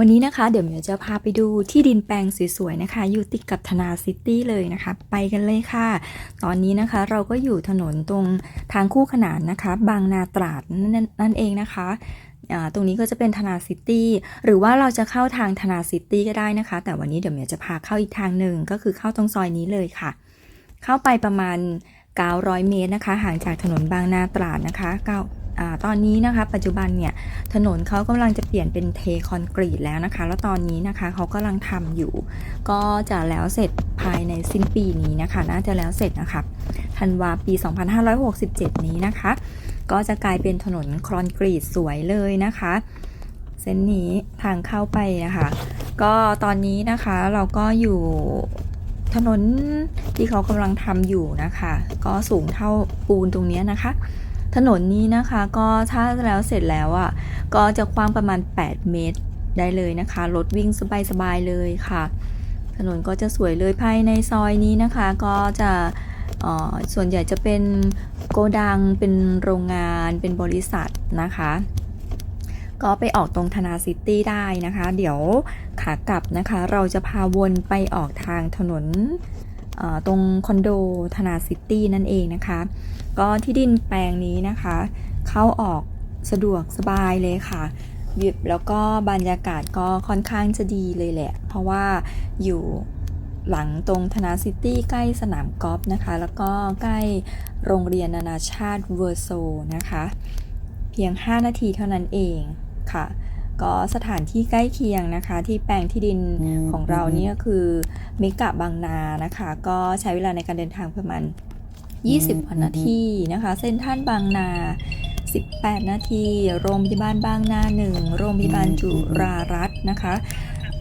วันนี้นะคะเดี๋ยวเมียวจะพาไปดูที่ดินแปลงสวยๆนะคะ อยู่ติดกับธนาซิตี้เลยนะคะ ไปกันเลยค่ะ ตอนนี้นะคะเราก็อยู่ถนนตรงทางคู่ขนานนะคะ บางนาตราดนั่นนั่นเองนะคะตรงนี้ก็จะเป็นธนาซิตี้ หรือว่าเราจะเข้าทางธนาซิตี้ก็ได้นะคะ แต่วันนี้เดี๋ยวเมียวจะพาเข้าอีกทางหนึ่งก็คือเข้าตรงซอยนี้เลยค่ะ เข้าไปประมาณ900 เมตรนะคะ ห่างจากถนนบางนาตราดนะคะเก้า อตอนนี้นะคะ ปัจจุบันเนี่ยถนนเขากำลังจะเปลี่ยนเป็นเทคอนกรีตแล้วนะคะ แล้วตอนนี้นะคะเขากำลังทำอยู่ ก็จะแล้วเสร็จภายในสิ้นปีนี้นะคะ น่าจะแล้วเสร็จนะคะธันวาปี 2567 นี้นะคะ ก็จะกลายเป็นถนนคอนกรีตสวยเลยนะคะ เส้นนี้ทางเข้าไปนะคะ ก็ตอนนี้นะคะเราก็อยู่ถนนที่เขากำลังทำอยู่นะคะ ก็สูงเท่าปูนตรงเนี้ยนะคะ ถนนนี้นะคะก็ถ้าแล้วเสร็จแล้วอะก็จะกว้างประมาณ 8 เมตรได้เลยนะคะ รถวิ่งสบายๆเลยค่ะ ถนนก็จะสวยเลยภายในซอยนี้นะคะ ก็จะอ่อส่วนใหญ่จะเป็นโกดัง เป็นโรงงาน เป็นบริษัทนะคะ ก็ไปออกตรงธนาซิตี้ได้นะคะ เดี๋ยวขากลับนะคะ เราจะพาวนไปออกทางถนน ตรงคอนโดธนาซิตี้นั่นเองนะคะ ก็ที่ดินแปลงนี้นะคะ เข้าออกสะดวกสบายเลยค่ะหยิบแล้วก็บรรยากาศก็ค่อนข้างจะดีเลยแหละ เพราะว่าอยู่หลังตรงธนาซิตี้ใกล้สนามกอล์ฟนะคะ แล้วก็ใกล้โรงเรียนนานาชาติเวอร์โซนะคะ เพียง 5 นาทีเท่านั้นเองค่ะ ก็สถานที่ใกล้เคียงนะคะ ที่แปลงที่ดินของเราเนี่ยคือเมกะบางนานะคะ ก็ใช้เวลาในการเดินทางประมาณ 20กว่านาทีนะคะ เส้นท่านบางนา 18 นาที โรงพยาบาลบางนา1โรงพยาบาลจุรารัตน์นะคะ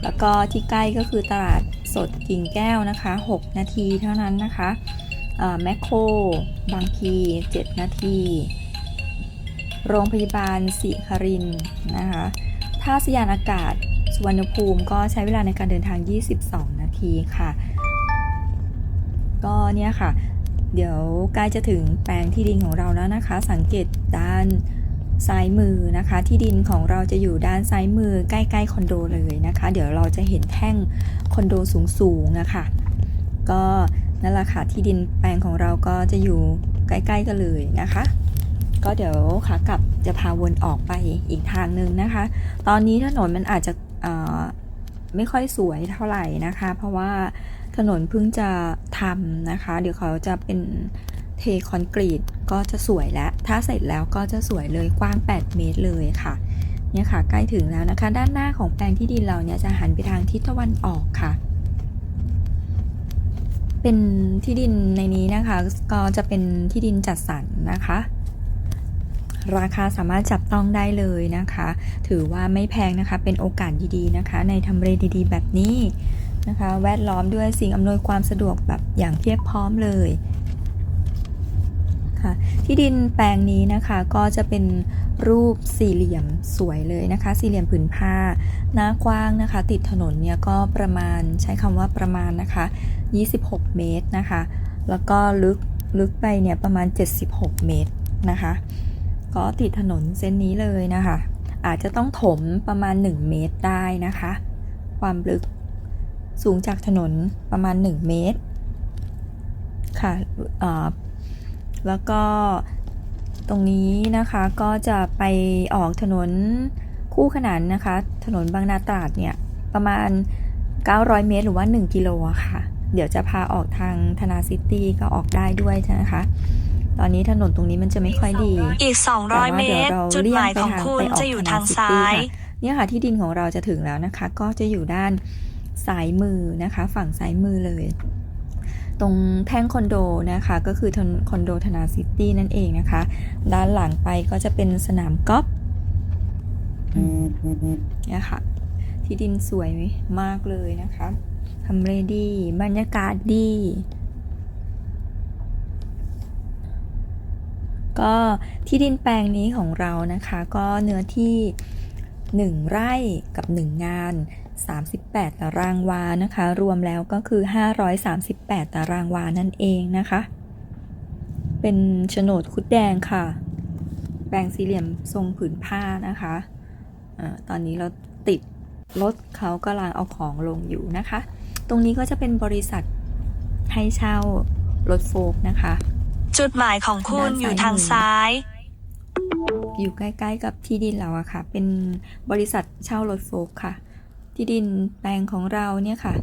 แล้วก็ที่ใกล้ก็คือตลาดสดกิ่งแก้วนะคะ 6 นาทีเท่านั้นนะคะอ่าแมคโครบางพี 7 นาที โรงพยาบาลสิครินทร์นะคะ ท่าสยานอากาศ สุวรรณภูมิก็ใช้เวลาในการเดินทาง 22 นาทีค่ะ ก็เนี่ยค่ะ เดี๋ยวใกล้จะถึงแปลงที่ดินของเราแล้วนะคะ สังเกตด้านซ้ายมือนะคะ ที่ดินของเราจะอยู่ด้านซ้ายมือใกล้ๆคอนโดเลยนะคะ เดี๋ยวเราจะเห็นแท่งคอนโดสูงๆนะคะก็นั่นแหละค่ะที่ดินแปลงของเราก็จะอยู่ใกล้ๆกันเลยนะคะ ก็เดี๋ยวขากลับจะพาวนออกไปอีกทางหนึ่งนะคะ ตอนนี้ถนนมันอาจจะไม่ค่อยสวยเท่าไหร่นะคะ เพราะว่าถนนเพิ่งจะทำนะคะ เดี๋ยวเขาจะเป็นเทคอนกรีตก็จะสวยแล้ว ถ้าเสร็จแล้วก็จะสวยเลยกว้าง 8 เมตรเลยค่ะ เนี่ยค่ะ ใกล้ถึงแล้วนะคะ ด้านหน้าของแปลงที่ดินเราเนี่ยจะหันไปทางทิศตะวันออกค่ะ เป็นที่ดินในนี้นะคะ ก็จะเป็นที่ดินจัดสรรนะคะ ราคาสามารถจับต้องได้เลยนะคะ ถือว่าไม่แพงนะคะ เป็นโอกาสดีๆนะคะ ในทำเลดีๆ แบบนี้นะคะ แวดล้อมด้วยสิ่งอำนวยความสะดวกแบบอย่างเพียบพร้อมเลยค่ะที่ดินแปลงนี้นะคะก็จะเป็นรูปสี่เหลี่ยมสวยเลยนะคะ สี่เหลี่ยมผืนผ้า หน้ากว้างนะคะ ติดถนนเนี่ยก็ประมาณใช้คำว่าประมาณนะคะ 26 เมตรนะคะ แล้วก็ลึกลึกไปเนี่ยประมาณ 76 เมตรนะคะ ก็ติดถนนเส้นนี้เลยนะคะ อาจจะต้องถมประมาณ 1 เมตรได้นะคะ ความลึกสูงจากถนนประมาณ 1 เมตร ค่ะแล้วก็ตรงนี้นะคะก็จะไปออกถนนคู่ขนานนะคะ ถนนบางนาตราดเนี่ย ประมาณ 900 เมตร หรือว่า 1 กิโลค่ะ เดี๋ยวจะพาออกทางธนาซิตี้ก็ออกได้ด้วยนะคะ ตอนนี้ถนนตรงนี้มันจะไม่ค่อยดีอีก 200 เมตร จุดหมายของคุณจะอยู่ทางซ้ายเนี่ยค่ะที่ดินของเราจะถึงแล้วนะคะ ก็จะอยู่ด้านซ้ายมือนะคะ ฝั่งซ้ายมือเลย ตรงแท่งคอนโดนะคะ ก็คือคอนโดธนาซิตี้นั่นเองนะคะ ด้านหลังไปก็จะเป็นสนามกอล์ฟเนี่ยค่ะ ที่ดินสวยมากเลยนะคะทำเลดี บรรยากาศดี ก็ที่ดินแปลงนี้ของเรานะคะ ก็เนื้อที่ 1 ไร่กับ 1 งาน 38 ตารางวานะคะ รวมแล้วก็คือ 538 ตารางวานั่นเองนะคะ เป็นโฉนดคุดแดงค่ะ แปลงสี่เหลี่ยมทรงผืนผ้านะคะอาตอนนี้เราติดรถเขากำลังเอาของลงอยู่นะคะ ตรงนี้ก็จะเป็นบริษัทให้เช่ารถโฟล์กนะคะ จุดหมายของคุณอยู่ทางซ้าย อยู่ใกล้ๆกับที่ดินเราอะค่ะ เป็นบริษัทเช่ารถโฟล์กค่ะ ที่ดินแปลงของเราเนี่ยค่ะ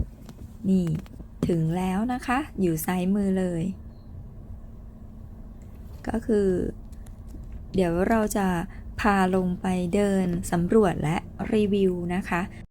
นี่ถึงแล้วนะคะ อยู่ซ้ายมือเลย ก็คือ เดี๋ยวเราจะพาลงไปเดินสำรวจและรีวิวนะคะ